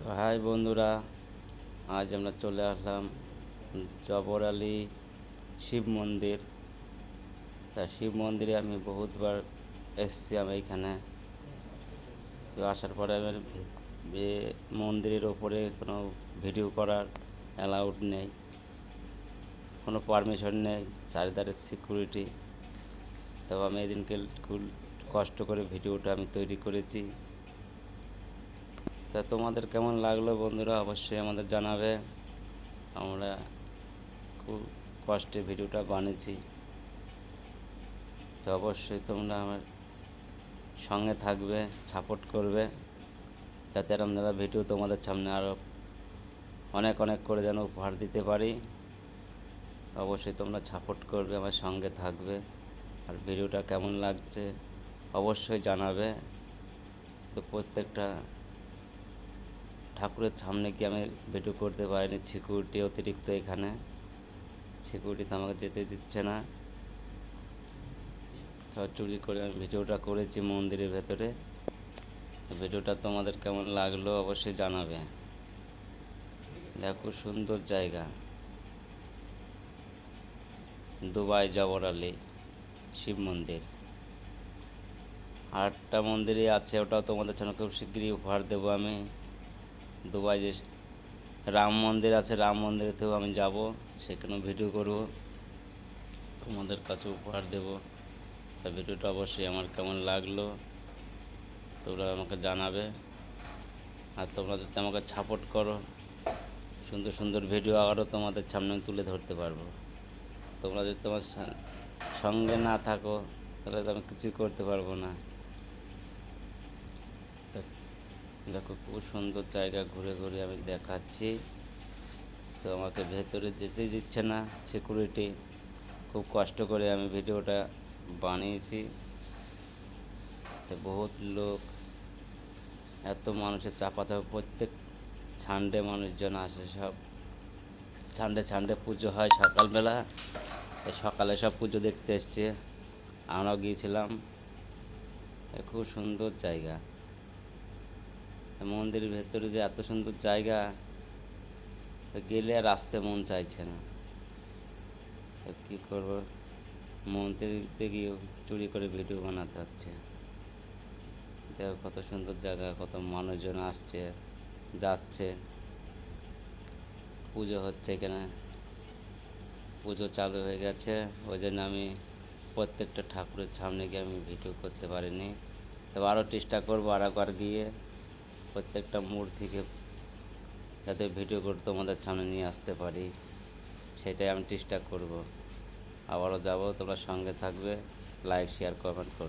তো হাই বন্ধুরা, আজ আমরা চলে আসলাম জবর আলী শিব মন্দির। তা শিব মন্দিরে আমি বহুতবার এসেছি আমি এখানে। তো আসার পরে আমার মন্দিরের ওপরে কোনো ভিডিও করার অ্যালাউড নেই। কোনো পারমিশন নেই, চারিধারে সিকিউরিটি তো আমি এদিনকে খুব কষ্ট করে ভিডিওটা আমি তৈরি করেছি। তা তোমাদের কেমন লাগল বন্ধুরা? অবশ্যই আমাদের জানাবে। আমরা খুব কষ্টে ভিডিওটা বানিয়েছি। তো অবশ্যই তোমরা আমার সঙ্গে থাকবে সাপোর্ট করবে, যাতে আমরা ভিডিও তোমাদের সামনে আরও অনেক অনেক করে যেন উপহার দিতে পারি। অবশ্যই তোমরা সাপোর্ট করবে, আমার সঙ্গে থাকবে। আর ভিডিওটা কেমন লাগছে অবশ্যই জানাবে। তো প্রত্যেকটা ঠাকুরের সামনে গিয়ে আমি ভিডিও করতে পারিনি সিকিউরিটি অতিরিক্ত এখানে। সিকিউরিটি তো আমাকে যেতে দিচ্ছে না। চুরি করে আমি ভিডিওটা করেছি মন্দিরের ভেতরে। ভিডিওটা তোমাদের কেমন লাগল অবশ্যই জানাবে। দেখো সুন্দর জায়গা। দুবাই জবর আলী, শিব মন্দির। আটটা মন্দিরই আছে, ওটাও তোমাদের সামনে খুব শিগগিরই উপহার দেবো আমি। দুবাই যে রাম মন্দির আছে, রাম মন্দিরেতেও আমি যাব। সেখানেও ভিডিও করব। তোমাদের কাছে উপহার দেব। তা ভিডিওটা অবশ্যই আমার কেমন লাগল, তোমরা আমাকে জানাবে। আর তোমরা যদি আমাকে সাপোর্ট করো, সুন্দর সুন্দর ভিডিও আরও তোমাদের সামনে তুলে ধরতে পারব। তোমরা যদি তোমার সঙ্গে না থাকো, তাহলে তো আমি কিছুই করতে পারব না তো দেখো খুব সুন্দর জায়গা ঘুরে ঘুরে আমি দেখাচ্ছি। তো আমাকে ভেতরে যেতে দিচ্ছে না সিকিউরিটি খুব কষ্ট করে আমি ভিডিওটা বানিয়েছি। বহুত লোক, এত মানুষের চাপা চাপা প্রত্যেক সানডে মানুষজন আসে সব। সানডে সানডে পুজো হয় সকালবেলা। সকালে সব পুজো দেখতে এসছে। আমরাও গিয়েছিলাম। খুব সুন্দর জায়গা। মন্দিরের ভেতরে যে এত সুন্দর জায়গা, গেলে আর আসতে মন চাইছে না। কী করব? মন্দিরে গিয়েও চুরি করে ভিডিও বানাতে হচ্ছে। দেখো কত সুন্দর জায়গা, কত মানুষজন আসছে, যাচ্ছে। পুজো হচ্ছে এখানে। পুজো চালু হয়ে গেছে। ওই জন্য আমি প্রত্যেকটা ঠাকুরের সামনে গিয়ে আমি ভিডিও করতে পারিনি। তবে আরও চেষ্টা করব আর একবার গিয়ে। প্রত্যেকটা মোড় থেকে যাতে ভিডিও করে তোমাদের সামনে নিয়ে আসতে পারি, সেটাই আমি চেষ্টা করব। আবারও যাব, তোমরা সঙ্গে থাকবে লাইক শেয়ার কমেন্ট করবে।